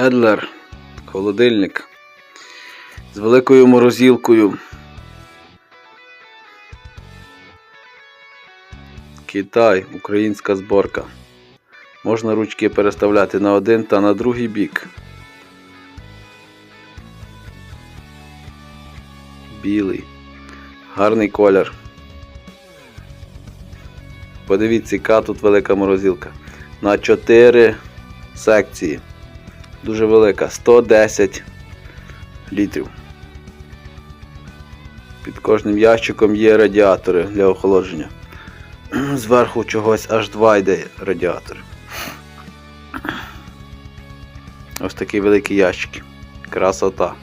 Едлер, холодильник з великою морозилкою. Китай, українська зборка. Можна ручки переставляти на один та на другий бік. Білий. Гарний колір. Подивіться, яка тут велика морозилка. На 4 секції. Дуже велика. 110 літрів. Під кожним ящиком є радіатори для охолодження. Зверху чогось аж два йде радіатор. Ось такі великі ящики. Красота.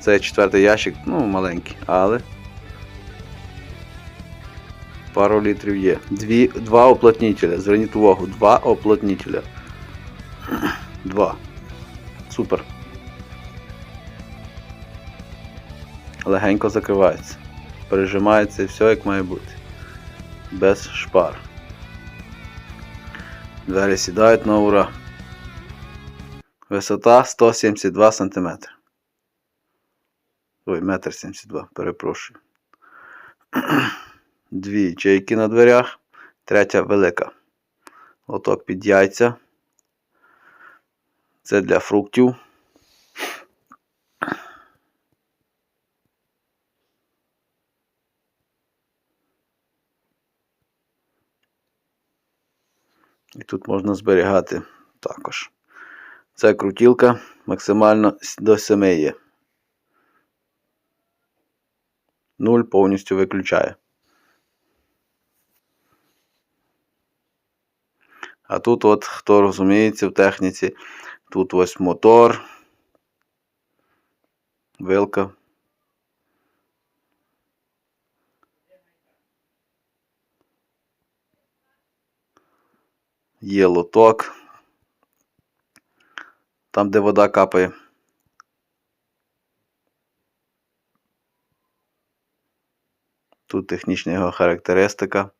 Це четвертий ящик, ну маленький, але пару літрів є. Дві, два оплотнителя. Зверніть увагу, два оплотнителя. Два. Супер. Легенько закривається. Пережимається і все як має бути. Без шпар. Двері сідають на ура. Висота 172 см. Ой, метр 72, перепрошую. Дві ячейки на дверях, третя велика. Лоток під яйця. Це для фруктів. І тут можна зберігати також. Це крутілка максимально до 7 є. Нуль повністю виключає. А тут, от, хто розуміється в техніці, тут ось мотор, вилка. Є лоток. Там, де вода капає. Тут технічна його характеристика.